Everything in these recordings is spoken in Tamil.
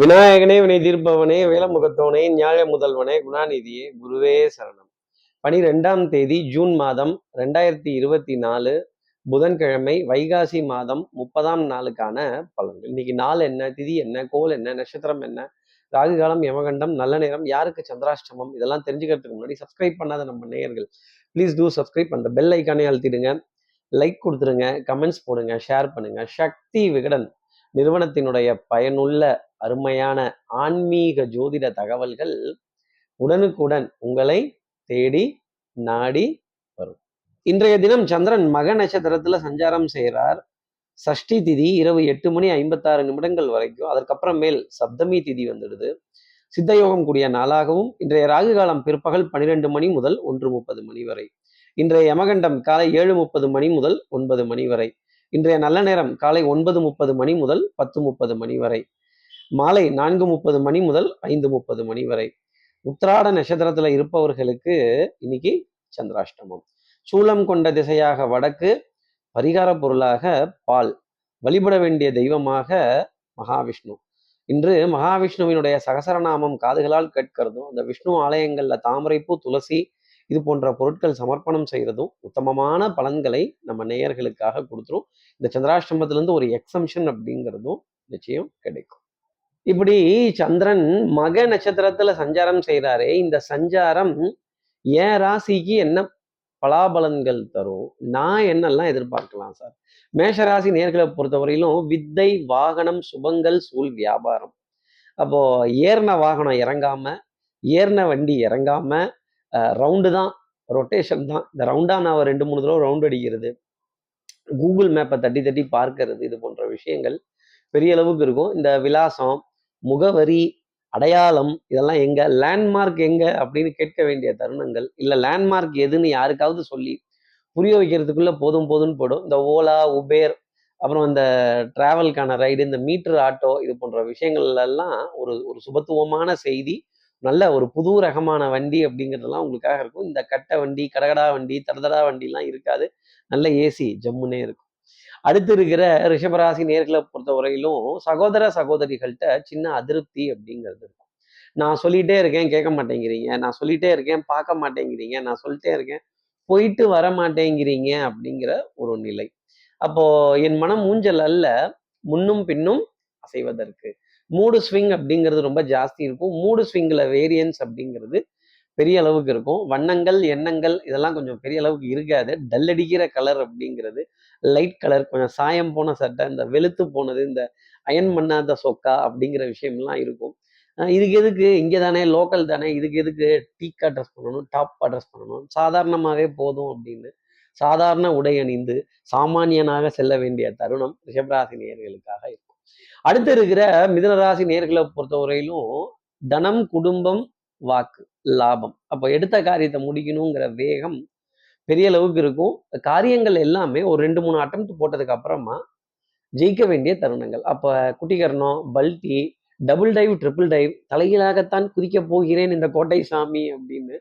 விநாயகனே வினை தீர்ப்பவனே வேலமுகத்தோனே ஞாழ முதல்வனே குணாநிதியே குருவே சரணம். பனிரெண்டாம் தேதி ஜூன் மாதம் ரெண்டாயிரத்தி இருபத்தி நாலு புதன்கிழமை வைகாசி மாதம் முப்பதாம் நாளுக்கான பலன்கள். இன்னைக்கு நாள் என்ன திதி என்ன கோல் என்ன நட்சத்திரம் என்ன ராகு காலம் யமகண்டம் நல்ல நேரம் யாருக்கு சந்திராஷ்டமம் இதெல்லாம் தெரிஞ்சுக்கிறதுக்கு முன்னாடி சப்ஸ்கிரைப் பண்ணாத நம்ம நேயர்கள் ப்ளீஸ் டூ சப்ஸ்கிரைப் அந்த பெல் ஐக்கானே அழுத்திடுங்க. லைக் கொடுத்துருங்க கமெண்ட்ஸ் போடுங்க ஷேர் பண்ணுங்க. சக்தி விகடன் நிறுவனத்தினுடைய பயனுள்ள அருமையான ஆன்மீக ஜோதிட தகவல்கள் உடனுக்குடன் உங்களை தேடி நாடி வரும். இன்றைய தினம் சந்திரன் மக நட்சத்திரத்துல சஞ்சாரம் செய்கிறார். சஷ்டி திதி இரவு எட்டு மணி ஐம்பத்தாறு நிமிடங்கள் வரைக்கும். அதற்கப்புறமேல் சப்தமி திதி வந்துடுது. சித்தயோகம் கூடிய நாளாகவும் இன்றைய ராகு காலம் பிற்பகல் பனிரெண்டு மணி முதல் ஒன்று முப்பது மணி வரை. இன்றைய யமகண்டம் காலை ஏழு முப்பது மணி முதல் ஒன்பது மணி வரை. இன்றைய நல்ல நேரம் காலை ஒன்பது முப்பது மணி முதல் பத்து முப்பது மணி வரை. மாலை நான்கு முப்பது மணி முதல் ஐந்து முப்பது மணி வரை. உத்திராட நட்சத்திரத்துல இருப்பவர்களுக்கு இன்னைக்கு சந்திராஷ்டமம். சூலம் கொண்ட திசையாக வடக்கு பரிகார பொருளாக பால். வழிபட வேண்டிய தெய்வமாக மகாவிஷ்ணு. இன்று மகாவிஷ்ணுவினுடைய சகசரநாமம் காதுகளால் கேட்கிறதும் அந்த விஷ்ணு ஆலயங்கள்ல தாமரைப்பூ துளசி இது போன்ற பொருட்கள் சமர்ப்பணம் செய்யறதும் உத்தமமான பலன்களை நம்ம நேயர்களுக்காக கொடுத்துரும். இந்த சந்திராஷ்டமத்திலேருந்து ஒரு எக்ஸம்ஷன் அப்படிங்கிறதும் நிச்சயம் கிடைக்கும். இப்படி சந்திரன் மக நட்சத்திரத்துல சஞ்சாரம் செய்கிறாரே இந்த சஞ்சாரம் என் ராசிக்கு என்ன பலாபலன்கள் தரும்? நான் என்னெல்லாம் எதிர்பார்க்கலாம் சார்? மேஷராசி நேர்களை பொறுத்தவரையிலும் வித்தை வாகனம் சுபங்கள் சூழ் வியாபாரம். அப்போ ஏறின வாகனம் இறங்காம ஏறின வண்டி இறங்காம ரவுண்டு தான் ரொட்டேஷன் தான். இந்த ரவுண்டா நான் ரெண்டு மூணு தடவை ரவுண்ட் அடிக்கிறது. கூகுள் மேப்பை தட்டி தட்டி பார்க்கறது இது போன்ற விஷயங்கள் பெரிய அளவுக்கு இருக்கும். இந்த விலாசம் முகவரி அடையாளம் இதெல்லாம் எங்க? லேண்ட்மார்க் எங்க? அப்படின்னு கேட்க வேண்டிய தருணங்கள் இல்லை லேண்ட்மார்க் எதுன்னு யாருக்காவது சொல்லி புரிய வைக்கிறதுக்குள்ள போதும் போதும்னு போடும் இந்த ஓலா உபேர் அப்புறம் இந்த டிராவல்கான ரைடு இந்த மீட்டர் ஆட்டோ இது போன்ற விஷயங்கள்லாம் ஒரு ஒரு சுபத்துவமான செய்தி நல்ல ஒரு புது ரகமான வண்டி அப்படிங்கிறதெல்லாம் உங்களுக்காக இருக்கும். இந்த கட்டை வண்டி கடகடா வண்டி தடதடா வண்டிலாம் இருக்காது. நல்ல ஏசி ஜம்முன்னே இருக்கும். அடுத்து இருக்கிற ரிஷபராசி நேர்களை பொறுத்த வரையிலும் சகோதர சகோதரிகள்கிட்ட சின்ன அதிருப்தி அப்படிங்கிறது இருக்கும். நான் சொல்லிட்டே இருக்கேன் கேட்க மாட்டேங்கிறீங்க. நான் சொல்லிட்டே இருக்கேன் பார்க்க மாட்டேங்கிறீங்க. நான் சொல்லிட்டே இருக்கேன் போயிட்டு வர மாட்டேங்கிறீங்க அப்படிங்கிற ஒரு நிலை. அப்போ என் மனம் ஊஞ்சல் அல்ல முன்னும் பின்னும் அசைவதற்கு. மூடு ஸ்விங் அப்படிங்கிறது ரொம்ப ஜாஸ்தி இருக்கும். மூடு ஸ்விங்கில் வேரியன்ஸ் அப்படிங்கிறது பெரிய அளவுக்கு இருக்கும். வண்ணங்கள் எண்ணங்கள் இதெல்லாம் கொஞ்சம் பெரிய அளவுக்கு இருக்காது. டல்லடிக்கிற கலர் அப்படிங்கிறது லைட் கலர் கொஞ்சம் சாயம் போன சட்டை இந்த வெளுத்து போனது இந்த அயன் பண்ணாத சொக்கா அப்படிங்கிற விஷயம்லாம் இருக்கும். இதுக்கு எதுக்கு? இங்கே தானே லோக்கல் தானே இதுக்கு எதுக்கு டீக்கா ட்ரெஸ் பண்ணணும் டாப்பாக ட்ரெஸ் பண்ணணும்? சாதாரணமாகவே போதும் அப்படின்னு சாதாரண உடை அணிந்து சாமானியனாக செல்ல வேண்டிய தருணம் ரிஷபராசி நேர்களுக்காக இருக்கும். அடுத்து இருக்கிற மிதனராசி நேர்களை பொறுத்தவரையிலும் தனம் குடும்பம் வாக்கு. லாபம். அப்போ எடுத்த காரியத்தை முடிக்கணுங்கிற வேகம் பெரிய அளவுக்கு இருக்கும். காரியங்கள் எல்லாமே ஒரு ரெண்டு மூணு அட்டம் போட்டதுக்கு அப்புறமா ஜெயிக்க வேண்டிய தருணங்கள். அப்போ குட்டிகரணம் பல்டி டபுள் டைவ் ட்ரிபிள் டைவ் தலைகீழாகத்தான் குதிக்க போகிறேன் இந்த கோட்டை சாமி அப்படின்னு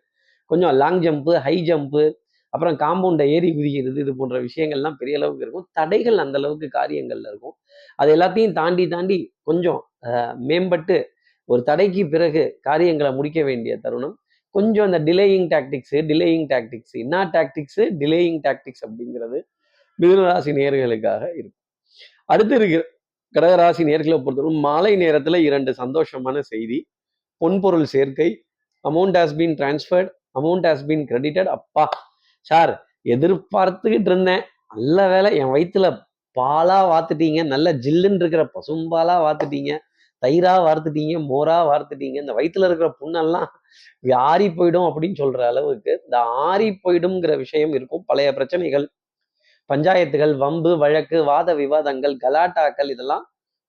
கொஞ்சம் லாங் ஜம்ப்பு ஹை ஜம்ப்பு அப்புறம் காம்பவுண்டை ஏறி குதிக்கிறது இது போன்ற விஷயங்கள்லாம் பெரிய அளவுக்கு இருக்கும். தடைகள் அந்த அளவுக்கு காரியங்கள்ல இருக்கும். அது எல்லாத்தையும் தாண்டி தாண்டி கொஞ்சம் மேம்பட்டு ஒரு தடைக்கு பிறகு காரியங்களை முடிக்க வேண்டிய தருணம். கொஞ்சம் அந்த டிலேயிங் டாக்டிக்ஸு டிலேயிங் டாக்டிக்ஸ் என்ன டாக்டிக்ஸு டிலேயிங் டாக்டிக்ஸ் அப்படிங்கிறது மிதுனராசி நேர்களுக்காக இருக்கும். அடுத்து இருக்கிற கடகராசி நேர்களை பொறுத்தவரை மாலை நேரத்தில் இரண்டு சந்தோஷமான செய்தி. பொன்பொருள் சேர்க்கை amount has been transferred amount has been credited அப்பா சார் எதிர்பார்த்துக்கிட்டு இருந்தேன். நல்ல வேலை என் வயிற்றுல பாலாக வாத்துட்டீங்க. நல்ல ஜில்லுன்னு இருக்கிற பசும்பாலாக வாத்துட்டீங்க. தயிரா வார்த்துட்டீங்க மோரா வார்த்துட்டீங்க இந்த வயிற்றுல இருக்கிற புண்ணெல்லாம் ஆறி போயிடும் அப்படின்னு சொல்ற அளவுக்கு இந்த ஆறி போயிடும்ங்கிற விஷயம் இருக்கும். பழைய பிரச்சனைகள் பஞ்சாயத்துகள் வம்பு வழக்கு வாத விவாதங்கள் கலாட்டாக்கள் இதெல்லாம்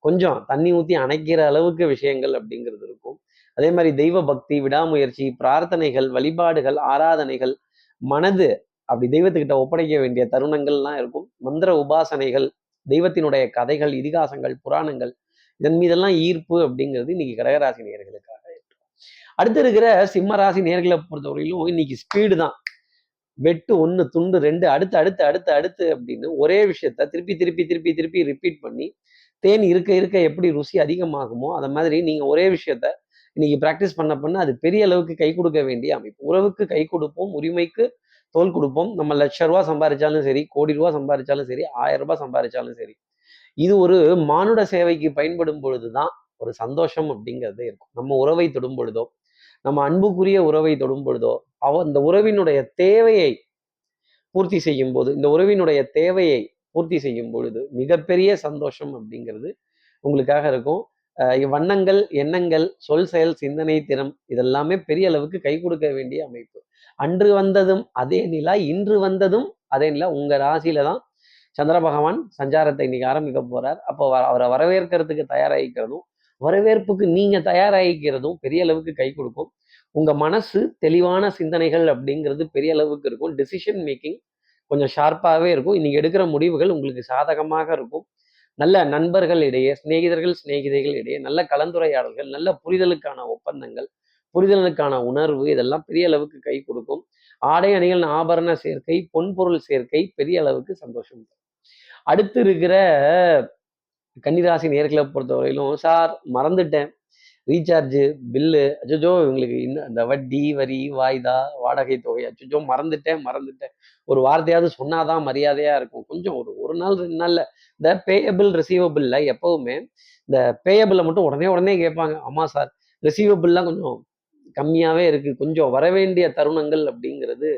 கொஞ்சம் தண்ணி ஊற்றி அணைக்கிற அளவுக்கு விஷயங்கள் அப்படிங்கிறது இருக்கும். அதே மாதிரி தெய்வ பக்தி விடாமுயற்சி பிரார்த்தனைகள் வழிபாடுகள் ஆராதனைகள் மனது அப்படி தெய்வத்துக்கிட்ட ஒப்படைக்க வேண்டிய தருணங்கள்லாம் இருக்கும். மந்திர உபாசனைகள் தெய்வத்தினுடைய கதைகள் இதிகாசங்கள் புராணங்கள் இதன் மீதெல்லாம் ஈர்ப்பு அப்படிங்கிறது இன்னைக்கு கடகராசி நேர்களுக்காக இருக்கும். அடுத்து இருக்கிற சிம்ம ராசி நேர்களை பொறுத்தவரையிலும் இன்னைக்கு ஸ்பீடு தான். வெட்டு ஒன்று துண்டு ரெண்டு அடுத்து அடுத்து அடுத்து அடுத்து அப்படின்னு ஒரே விஷயத்த திருப்பி திருப்பி திருப்பி திருப்பி ரிப்பீட் பண்ணி தேன் இருக்க இருக்க எப்படி ருசி அதிகமாகுமோ அதை மாதிரி நீங்க ஒரே விஷயத்த இன்னைக்கு பிராக்டிஸ் பண்ண பண்ண அது பெரிய அளவுக்கு கை கொடுக்க வேண்டிய அமைப்பு. உறவுக்கு கை கொடுப்போம் உரிமைக்கு தோல் கொடுப்போம். நம்ம லட்ச ரூபா சம்பாதிச்சாலும் சரி கோடி ரூபா சம்பாதிச்சாலும் சரி ஆயிரம் ரூபாய் சம்பாதிச்சாலும் சரி. இது ஒரு மானுட சேவைக்கு பயன்படும் பொழுதுதான் ஒரு சந்தோஷம் அப்படிங்கிறது இருக்கும். நம்ம உறவை தொடும் பொழுதோ நம்ம அன்புக்குரிய உறவை தொடும் பொழுதோ அவ இந்த உறவினுடைய தேவையை பூர்த்தி செய்யும் போது இந்த உறவினுடைய தேவையை பூர்த்தி செய்யும் பொழுது மிகப்பெரிய சந்தோஷம் அப்படிங்கிறது உங்களுக்காக இருக்கும். வண்ணங்கள் எண்ணங்கள் சொல் செயல் சிந்தனை திறம் இதெல்லாமே பெரிய அளவுக்கு கை கொடுக்க வேண்டிய அமைப்பு. அன்று வந்ததும் அதே நிலா இன்று வந்ததும் அதே நிலா. உங்க ராசியில தான் சந்திர பகவான் சஞ்சாரத்தை இன்னைக்கு ஆரம்பிக்க போறார். அப்போ வ- அவரை வரவேற்கிறதுக்கு தயாராகிக்கிறதும் வரவேற்புக்கு நீங்க தயாராகிக்கிறதும் பெரிய அளவுக்கு கை கொடுக்கும். உங்க மனசு தெளிவான சிந்தனைகள் அப்படிங்கிறது பெரிய அளவுக்கு இருக்கும். டிசிஷன் மேக்கிங் கொஞ்சம் ஷார்ப்பாகவே இருக்கும். இன்னைக்கு எடுக்கிற முடிவுகள் உங்களுக்கு சாதகமாக இருக்கும். நல்ல நண்பர்கள் இடையே சிநேகிதர்கள் சிநேகிதைகள் இடையே நல்ல கலந்துரையாடல்கள் நல்ல புரிதலுக்கான ஒப்பந்தங்கள் புரிதலுக்கான உணர்வு இதெல்லாம் பெரிய அளவுக்கு கை கொடுக்கும். ஆடை அணிகள் ஆபரண சேர்க்கை பொன்பொருள் சேர்க்கை பெரிய அளவுக்கு சந்தோஷம் தரும். அடுத்து இருக்கிற கன்னிராசி நேர்களை பொறுத்தவரையிலும் சார் மறந்துட்டேன். ரீசார்ஜு பில்லு அச்சோ இவங்களுக்கு இன்னும் இந்த வட்டி வரி வாய்தா வாடகை தொகை அச்சோ மறந்துட்டேன் மறந்துட்டேன். ஒரு வார்த்தையாவது சொன்னாதான் மரியாதையா இருக்கும். கொஞ்சம் ஒரு ஒரு நாள் ரெண்டு நாள்ல இந்த பேயபிள் ரிசீவபிள்ல எப்பவுமே இந்த பேயபிளை மட்டும் உடனே உடனே கேட்பாங்க ஆமா சார் ரிசீவபிள்லாம் கொஞ்சம் கம்மியாவே இருக்கு. கொஞ்சம் வரவேண்டிய தருணங்கள் அப்படிங்கிறது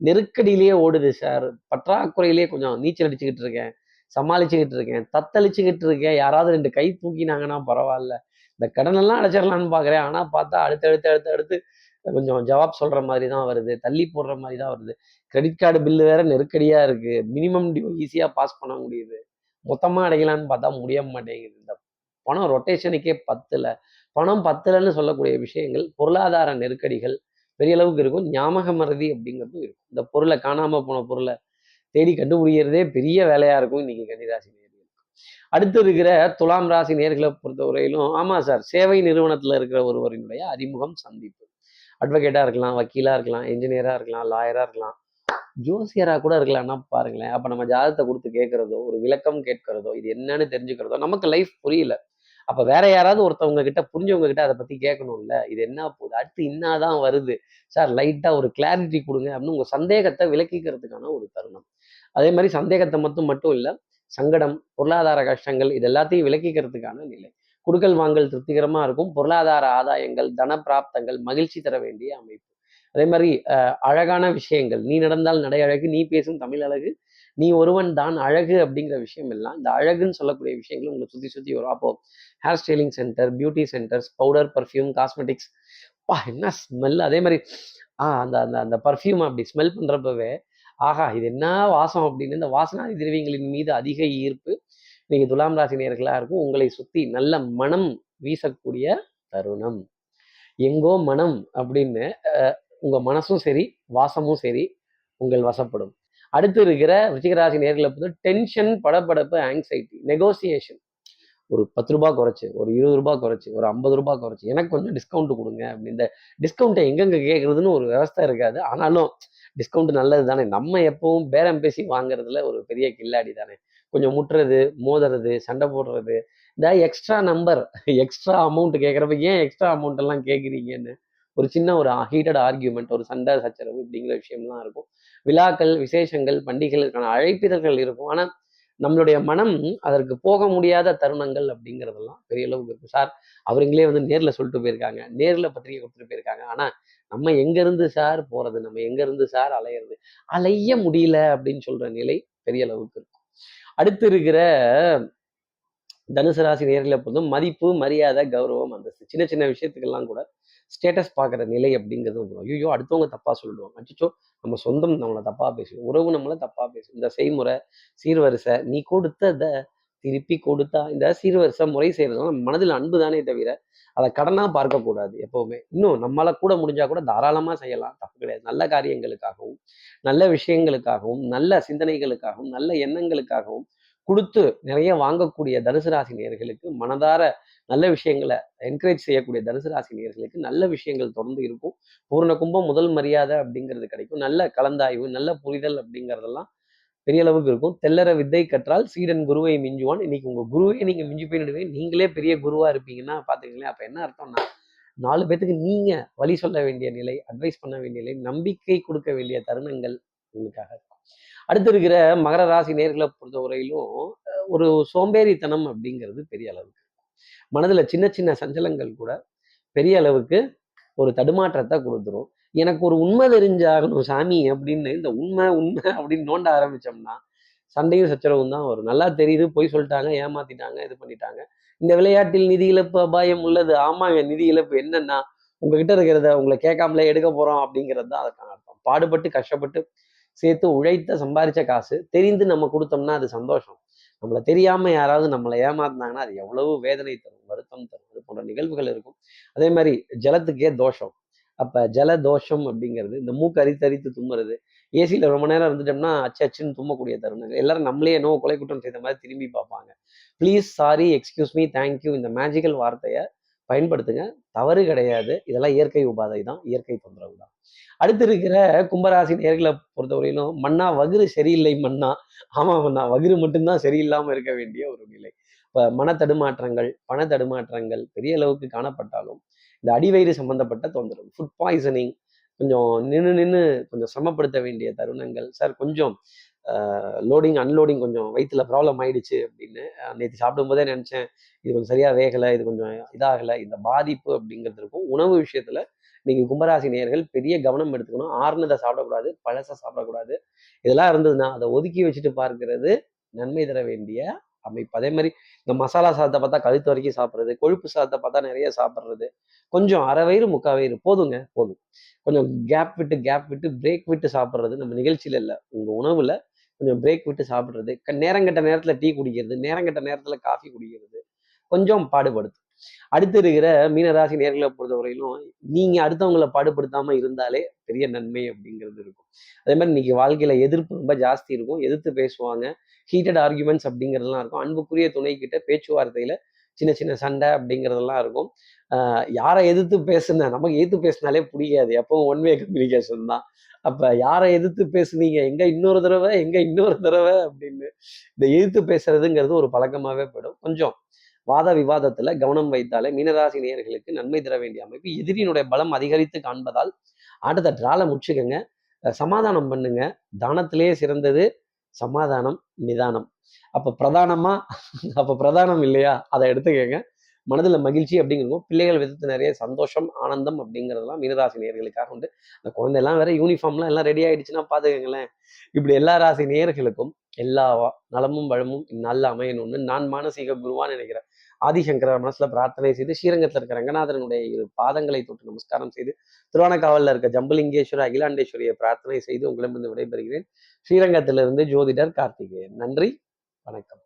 நெருக்கடியிலேயே ஓடுது சார். பற்றாக்குறையிலேயே கொஞ்சம் நீச்சல் அடிச்சுக்கிட்டு இருக்கேன். சமாளிச்சுக்கிட்டு இருக்கேன் தத்தளிச்சுக்கிட்டு இருக்கேன் யாராவது ரெண்டு கை தூக்கினாங்கன்னா பரவாயில்ல. இந்த கடனெல்லாம் அடைச்சிடலான்னு பார்க்குறேன் ஆனால் பார்த்தா அடுத்து அடுத்து அடுத்து அடுத்து கொஞ்சம் ஜவாப் சொல்கிற மாதிரி தான் வருது. தள்ளி போடுற மாதிரி தான் வருது. கிரெடிட் கார்டு பில்லு வேற நெருக்கடியாக இருக்குது மினிமம் டியூ ஈஸியாக பாஸ் பண்ண முடியுது. மொத்தமாக அடைக்கலான்னு பார்த்தா முடிய மாட்டேங்குது. இந்த பணம் ரொட்டேஷனுக்கே பத்தில். பணம் பத்துலன்னு சொல்லக்கூடிய விஷயங்கள் பொருளாதார நெருக்கடிகள் பெரிய அளவுக்கு இருக்கும். ஞாபக மறதி அப்படிங்கிறது இருக்கும். இந்த பொருளை காணாமல் போன பொருளை தேடி கண்டுபிடிக்கிறதே பெரிய வேலையா இருக்கும் இன்னைக்கு கன்னிராசி நேர்களுக்கு அடுத்து இருக்கிற துலாம் ராசி நேர்களை பொறுத்தவரையிலும் ஆமா சார் சேவை நிறுவனத்துல இருக்கிற ஒருவரினுடைய அறிமுகம் சந்திப்பு. அட்வொகேட்டா இருக்கலாம் வக்கீலா இருக்கலாம் இன்ஜினியரா இருக்கலாம் லாயரா இருக்கலாம் ஜோசியரா கூட இருக்கலாம்னா பாருங்களேன் அப்ப நம்ம ஜாதகத்தை கொடுத்து கேட்கறதோ ஒரு விளக்கம் கேட்கறதோ இது என்னன்னு தெரிஞ்சுக்கிறதோ நமக்கு லைஃப் புரியல. அப்ப வேற யாராவது ஒருத்தவங்க கிட்ட புரிஞ்சவங்க கிட்ட அதை பத்தி கேட்கணும்ல இது என்ன போகுது? அடுத்து இன்னாதான் வருது? சார் லைட்டா ஒரு கிளாரிட்டி கொடுங்க அப்படின்னு உங்க சந்தேகத்தை விளக்கிக்கிறதுக்கான ஒரு தருணம். அதே மாதிரி சந்தேகத்தை மட்டும் மட்டும் இல்லை சங்கடம் பொருளாதார கஷ்டங்கள் இது எல்லாத்தையும் விளக்கிக்கிறதுக்கான நிலை. குடுக்கல் வாங்கல் திருப்திகரமா இருக்கும். பொருளாதார ஆதாயங்கள் தன பிராப்தங்கள் மகிழ்ச்சி தர வேண்டிய அமைப்பு. அதே மாதிரி அழகான விஷயங்கள். நீ நடந்தால் நடை அழகு நீ பேசும் தமிழ் அழகு நீ ஒருவன் தான் அழகு அப்படிங்கிற விஷயம் எல்லாம் இந்த அழகுன்னு சொல்லக்கூடிய விஷயங்கள் உங்களை சுற்றி சுற்றி வரும். அப்போ hair styling centre beauty centres powder perfume cosmetics பா என்ன ஸ்மெல் அதே மாதிரி ஆ அந்த அந்த அந்த பர்ஃப்யூம் அப்படி ஸ்மெல் பண்ணுறப்பவே ஆஹா இது என்ன வாசம் அப்படின்னு இந்த வாசனாதி திரவியங்களின் மீது அதிக ஈர்ப்பு நீங்க துலாம் ராசி நேர்களா இருக்கும் உங்களை சுத்தி நல்ல மனம் வீசக்கூடிய தருணம். எங்கோ மனம் அப்படின்னு உங்கள் உங்க மனசும் சரி வாசமும் சரி உங்கள் வசப்படும். அடுத்து இருக்கிற ரிச்சிகராசி நேர்களை பொறுத்து டென்ஷன் படபடப்பு ஆங்ஸைட்டி நெகோசியேஷன் ஒரு பத்து ரூபாய் குறைச்சி ஒரு இருபது ரூபாய் குறைச்சி ஒரு ஐம்பது ரூபாய் குறைச்சி எனக்கு கொஞ்சம் டிஸ்கவுண்ட் கொடுங்க அப்படின்னு. இந்த டிஸ்கவுண்ட்டை எங்கெங்க கேட்குறதுன்னு ஒரு விவஸ்தை இருக்காது. ஆனாலும் டிஸ்கவுண்ட் நல்லது தானே நம்ம எப்பவும் பேரம் பேசி வாங்குறதுல ஒரு பெரிய கில்லாடி தானே? கொஞ்சம் முட்டுறது மோதுறது சண்டை போடுறது இந்த எக்ஸ்ட்ரா நம்பர் எக்ஸ்ட்ரா அமௌண்ட் கேட்குறப்ப ஏன் எக்ஸ்ட்ரா அமௌண்ட் எல்லாம் கேட்குறீங்கன்னு ஒரு சின்ன ஒரு ஹீட்டட் ஆர்கியூமெண்ட் ஒரு சண்டை சச்சரவு இப்படிங்கிற விஷயம்லாம் இருக்கும். விழாக்கள் விசேஷங்கள் பண்டிகைகளுக்கான அழைப்பிதழ்கள் இருக்கும். ஆனால் நம்மளுடைய மனம் அதற்கு போக முடியாத தருணங்கள் அப்படிங்கிறதெல்லாம் பெரிய அளவுக்கு இருக்கும். சார் அவருங்களே வந்து நேர்ல சொல்லிட்டு போயிருக்காங்க. நேர்ல பத்திரிகை கொடுத்துட்டு போயிருக்காங்க. ஆனா நம்ம எங்க இருந்து சார் போறது? நம்ம எங்க இருந்து சார் அலையிறது? அலைய முடியல அப்படின்னு சொல்ற நிலை பெரிய அளவுக்கு இருக்கும். அடுத்து இருக்கிற தனுசு ராசி நேரில் பொறுத்தும் மதிப்பு மரியாதை கௌரவம் அந்தஸ்து. சின்ன சின்ன விஷயத்துக்கெல்லாம் கூட ஸ்டேட்டஸ் பார்க்குற நிலை அப்படிங்கிறது வந்துடும் ஐயோ அடுத்தவங்க தப்பா சொல்லிடுவாங்க. அச்சோ நம்ம சொந்தம் நம்மளை தப்பா பேசும் உறவு நம்மளை தப்பா பேசும் இந்த செய்முறை சீர்வரிசை நீ கொடுத்தத திருப்பி கொடுத்தா இந்த சீர்வரிசை முறை செய்கிறதுனால நம்ம மனதில் அன்பு தானே தவிர அதை கடனா பார்க்கக்கூடாது எப்போவுமே. இன்னும் நம்மளால கூட முடிஞ்சா கூட தாராளமா செய்யலாம். தப்பு கிடையாது. நல்ல காரியங்களுக்காகவும் நல்ல விஷயங்களுக்காகவும் நல்ல சிந்தனைகளுக்காகவும் நல்ல எண்ணங்களுக்காகவும் கொடுத்து நிறைய வாங்கக்கூடிய தனுசு ராசி நேர்களுக்கு மனதார நல்ல விஷயங்களை என்கரேஜ் செய்யக்கூடிய தனுசு ராசி நேர்களுக்கு நல்ல விஷயங்கள் தொடர்ந்து இருக்கும். பூர்ண கும்பம் முதல் மரியாதை அப்படிங்கிறது கிடைக்கும். நல்ல கலந்தாய்வு நல்ல புரிதல் அப்படிங்கிறதெல்லாம் பெரிய அளவுக்கு இருக்கும். தெல்லற வித்தை கற்றால் சீடன் குருவை மிஞ்சுவான். இன்னைக்கு உங்க குருவே நீங்க மிஞ்சி போயிடுவீங்க. நீங்களே பெரிய குருவா இருப்பீங்கன்னா பாத்துக்கங்களேன். அப்ப என்ன அர்த்தம்னா நாலு பேத்துக்கு நீங்க வழி சொல்ல வேண்டிய நிலை அட்வைஸ் பண்ண வேண்டிய நிலை நம்பிக்கை கொடுக்க வேண்டிய தருணங்கள் உங்களுக்காக இருக்கும். அடுத்து இருக்கிற மகர ராசி நேர்களை பொறுத்தவரையிலும் ஒரு சோம்பேறித்தனம் அப்படிங்கிறது பெரிய அளவுக்கு. மனதுல சின்ன சின்ன சஞ்சலங்கள் கூட பெரிய அளவுக்கு ஒரு தடுமாற்றத்தை கொடுத்துரும். எனக்கு ஒரு உண்மை தெரிஞ்சாகணும் சாமி அப்படின்னு இந்த உண்மை உண்மை அப்படின்னு நோண்ட ஆரம்பிச்சோம்னா சண்டையும் சச்சரவும் தான் வரும். நல்லா தெரியுது பொய் சொல்லிட்டாங்க ஏமாத்திட்டாங்க இது பண்ணிட்டாங்க. இந்த விளையாட்டில் நிதி இழப்பு அபாயம் உள்ளது. ஆமாங்க நிதி இழப்பு என்னன்னா உங்ககிட்ட இருக்கிறத உங்களை கேட்காமலே எடுக்க போறோம் அப்படிங்கிறது தான் அதுக்கான அர்த்தம். பாடுபட்டு கஷ்டப்பட்டு சேர்த்து உழைத்த சம்பாரிச்ச காசு தெரிந்து நம்ம கொடுத்தோம்னா அது சந்தோஷம். நம்மளை தெரியாம யாராவது நம்மளை ஏமாத்தினாங்கன்னா அது எவ்வளவு வேதனை தரும் வருத்தம் தரும். அது போன்ற நிகழ்வுகள் இருக்கும். அதே மாதிரி ஜலத்துக்கே தோஷம். அப்ப ஜல தோஷம் அப்படிங்கிறது இந்த மூக்கு அரித்து அரித்து தும்முறது ஏசியில் ரொம்ப நேரம் இருந்துட்டோம்னா அச்சு அச்சுன்னு தும்மக்கூடிய தருணங்கள். எல்லாரும் நம்மளே என்னவோ கொலை குற்றம் செய்த மாதிரி திரும்பி பார்ப்பாங்க. Please sorry excuse me thank you இந்த மேஜிக்கல் வார்த்தையை பயன்படுத்துங்க. தவறு கிடையாது. இதெல்லாம் இயற்கை உபாதை தான். இயற்கை தொந்தரவு தான். அடுத்து இருக்கிற கும்பராசி நேர்களை பொறுத்தவரையிலும் மண்ணா வகுறு சரியில்லை மண்ணா ஆமா மண்ணா வகுறு மட்டும்தான் சரியில்லாமல் இருக்க வேண்டிய ஒரு நிலை. இப்ப மன தடுமாற்றங்கள் பண தடுமாற்றங்கள் பெரிய அளவுக்கு காணப்பட்டாலும் இந்த அடிவயிறு சம்பந்தப்பட்ட தொந்தரவு ஃபுட் பாய்சனிங் கொஞ்சம் நின்று நின்று கொஞ்சம் சிரமப்படுத்த வேண்டிய தருணங்கள். சார் கொஞ்சம் லோடிங் அன்லோடிங் கொஞ்சம் வயிற்றுல ப்ராப்ளம் ஆயிடுச்சு அப்படின்னு நேற்று சாப்பிடும்போதே நினச்சேன் இது கொஞ்சம் சரியாக வேகலை இது கொஞ்சம் இதாகலை இந்த பாதிப்பு அப்படிங்கிறது இருக்கும். உணவு விஷயத்தில் நீங்கள் கும்பராசி நேயர்கள் பெரிய கவனம் எடுத்துக்கணும். ஆறுனதை சாப்பிடக்கூடாது பழசை சாப்பிடக்கூடாது. இதெல்லாம் இருந்ததுன்னா அதை ஒதுக்கி வச்சுட்டு பார்க்கறது நன்மை தர வேண்டிய அமைப்பு. அதே மாதிரி இந்த மசாலா சாதத்தை பார்த்தா கழுத்து வரைக்கும் சாப்பிட்றது கொழுப்பு சாதத்தை பார்த்தா நிறைய சாப்பிட்றது. கொஞ்சம் அரை வயிறு முக்கா வயிறு போதுங்க போதும். கொஞ்சம் கேப் விட்டு கேப் விட்டு பிரேக் விட்டு சாப்பிட்றது நம்ம நிகழ்ச்சியில இல்லை. உங்கள் உணவில் கொஞ்சம் பிரேக் விட்டு சாப்பிட்றது. நேரங்கட்ட நேரத்தில் நேரத்துல டீ குடிக்கிறது நேரங்கட்ட நேரத்துல காஃபி குடிக்கிறது. கொஞ்சம் பாடுபடுத்தும் அடுத்து இருக்கிற மீனராசி நேர்களை பொறுத்தவரையிலும் நீங்க அடுத்தவங்களை பாடுபடுத்தாம இருந்தாலே பெரிய நன்மை அப்படிங்கிறது இருக்கும். அதே மாதிரி இன்னைக்கு வாழ்க்கையில எதிர்ப்பு ரொம்ப ஜாஸ்தி இருக்கும். எதிர்த்து பேசுவாங்க. ஹீட்டட் ஆர்குமெண்ட்ஸ் அப்படிங்கிறதெல்லாம் இருக்கும். அன்புக்குரிய துணை கிட்ட பேச்சுவார்த்தையில சின்ன சின்ன சண்டை அப்படிங்கிறதெல்லாம் இருக்கும். ஆஹ் யாரை எதிர்த்து பேசுன நமக்கு எதிர்த்து பேசினாலே பிடிக்காது. எப்பவும் ஒன் வே கம்யூனிகேஷன் தான். அப்ப யாரை எதிர்த்து பேசுனீங்க? எங்க இன்னொரு தடவை? எங்க இன்னொரு தடவை? அப்படின்னு இந்த எதிர்த்து பேசுறதுங்கிறது ஒரு பழக்கமாவே போயிடும். கொஞ்சம் வாத விவாதத்துல கவனம் வைத்தாலே மீனராசி நேயர்களுக்கு நன்மை தர வேண்டிய அமைப்பு எதிரியினுடைய பலம் அதிகரித்து காண்பதால் ஆட்டத்தை ட்ரால முடிச்சுக்கோங்க. சமாதானம் பண்ணுங்க. தானத்திலேயே சிறந்தது சமாதானம் நிதானம். அப்ப பிரதானமா? அப்ப பிரதானம் இல்லையா? அதை எடுத்துக்கங்க. மனதில் மகிழ்ச்சி அப்படிங்கிறோம் பிள்ளைகள் விதத்து நிறைய சந்தோஷம் ஆனந்தம் அப்படிங்கிறதெல்லாம் மீனராசி நேயர்களுக்காக உண்டு. அந்த குழந்தையெல்லாம் வேற யூனிஃபார்ம்லாம் எல்லாம் ரெடி ஆயிடுச்சுன்னா பாத்துக்கங்களேன். இப்படி எல்லா ராசி நேயர்களுக்கும் எல்லா நலமும் வளமும் இந்நாளில் அமையணும்னு நான் மானசீக குருவான்னு நினைக்கிறேன். ஆதிசங்கர மனசுல பிரார்த்தனை செய்து ஸ்ரீரங்கத்தில் இருக்கிற ரங்கநாதனுடைய இரு பாதங்களை தொட்டு நமஸ்காரம் செய்து திருவானக்காவலில் இருக்க ஜம்புலிங்கேஸ்வர அகிலாண்டேஸ்வரியை பிரார்த்தனை செய்து உங்களிடமிருந்து விடைபெறுகிறேன். ஸ்ரீரங்கத்திலிருந்து ஜோதிடர் கார்த்திகேயன். நன்றி வணக்கம்.